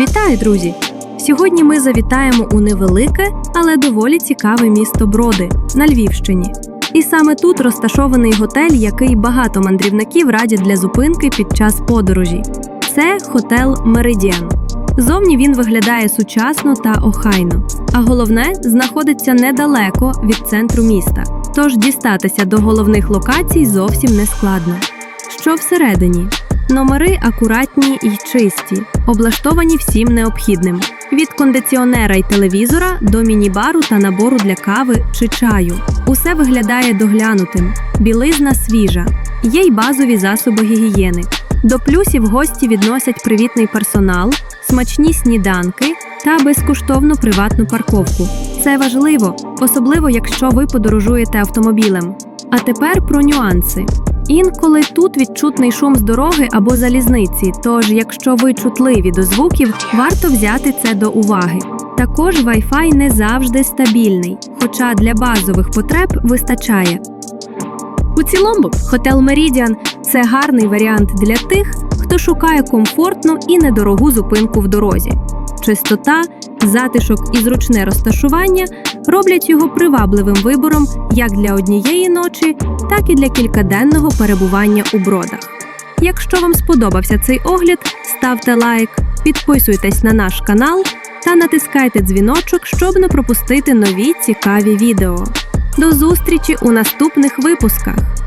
Вітаю, друзі! Сьогодні ми завітаємо у невелике, але доволі цікаве місто Броди на Львівщині. І саме тут розташований готель, який багато мандрівників радять для зупинки під час подорожі. Це готел Меридіан. Зовні він виглядає сучасно та охайно, а головне знаходиться недалеко від центру міста. Тож дістатися до головних локацій зовсім не складно. Що всередині? Номери акуратні й чисті, облаштовані всім необхідним: від кондиціонера й телевізора до міні-бару та набору для кави чи чаю. Усе виглядає доглянутим, білизна свіжа, є й базові засоби гігієни. До плюсів гості відносять привітний персонал, смачні сніданки та безкоштовну приватну парковку. Це важливо, особливо якщо ви подорожуєте автомобілем. А тепер про нюанси. Інколи тут відчутний шум з дороги або залізниці, тож, якщо ви чутливі до звуків, варто взяти це до уваги. Також Wi-Fi не завжди стабільний, хоча для базових потреб вистачає. У цілому, готел Мерідіан це гарний варіант для тих, хто шукає комфортну і недорогу зупинку в дорозі. Чистота, затишок і зручне розташування роблять його привабливим вибором як для однієї ночі, так і для кількаденного перебування у бродах. Якщо вам сподобався цей огляд, ставте лайк, підписуйтесь на наш канал та натискайте дзвіночок, щоб не пропустити нові цікаві відео. До зустрічі у наступних випусках!